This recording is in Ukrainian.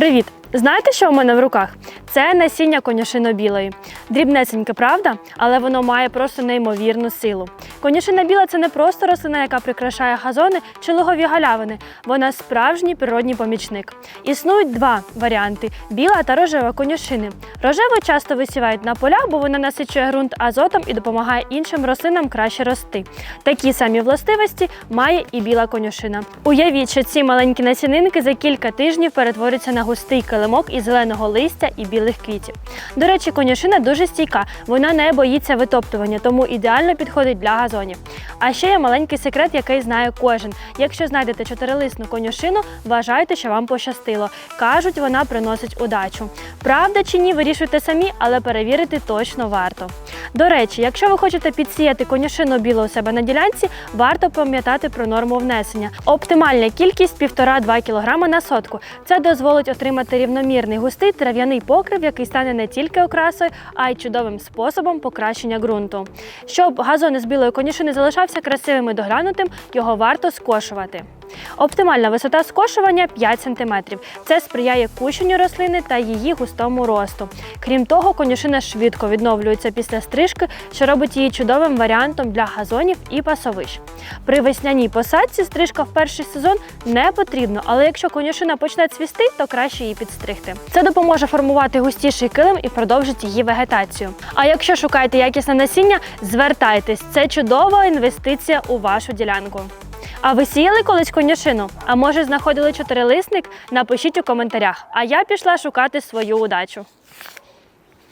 Привіт! Знаєте, що у мене в руках? Це насіння конюшино білої. Дрібнесеньке, правда? Але воно має просто неймовірну силу. Конюшина біла це не просто рослина, яка прикрашає газони чи лугові галявини. Вона справжній природній помічник. Існують два варіанти: біла та рожева конюшини. Рожеву часто висівають на полях, бо вона насичує ґрунт азотом і допомагає іншим рослинам краще рости. Такі самі властивості має і біла конюшина. Уявіть, що ці маленькі насінинки за кілька тижнів перетворюються на густий килимок із зеленого листя і білих квітів. До речі, конюшина дуже стійка, вона не боїться витоптування, тому ідеально підходить для газонів. А ще є маленький секрет, який знає кожен. Якщо знайдете чотирилисну конюшину, вважайте, що вам пощастило. Кажуть, вона приносить удачу. Правда чи ні, вирішуйте самі, але перевірити точно варто. До речі, якщо ви хочете підсіяти конюшину білу у себе на ділянці, варто пам'ятати про норму внесення. Оптимальна кількість 1,5-2 кг на сотку. Це дозволить отримати рівномірний густий трав'яний покрив, який стане не тільки окрасою, а й чудовим способом покращення ґрунту. Щоб газон із білої конюшини залишався красивим і доглянутим, його варто скошувати. Оптимальна висота скошування 5 см. Це сприяє кущенню рослини та її густому росту. Крім того, конюшина швидко відновлюється після стрижки, що робить її чудовим варіантом для газонів і пасовищ. При весняній посадці стрижка в перший сезон не потрібно, але якщо конюшина почне цвісти, то краще її підстригти. Це допоможе формувати густіший килим і продовжить її вегетацію. А якщо шукаєте якісне насіння, звертайтесь. Це чудова інвестиція у вашу ділянку. А ви сіяли колись конюшину? А може знаходили чотирилисник? Напишіть у коментарях. А я пішла шукати свою удачу.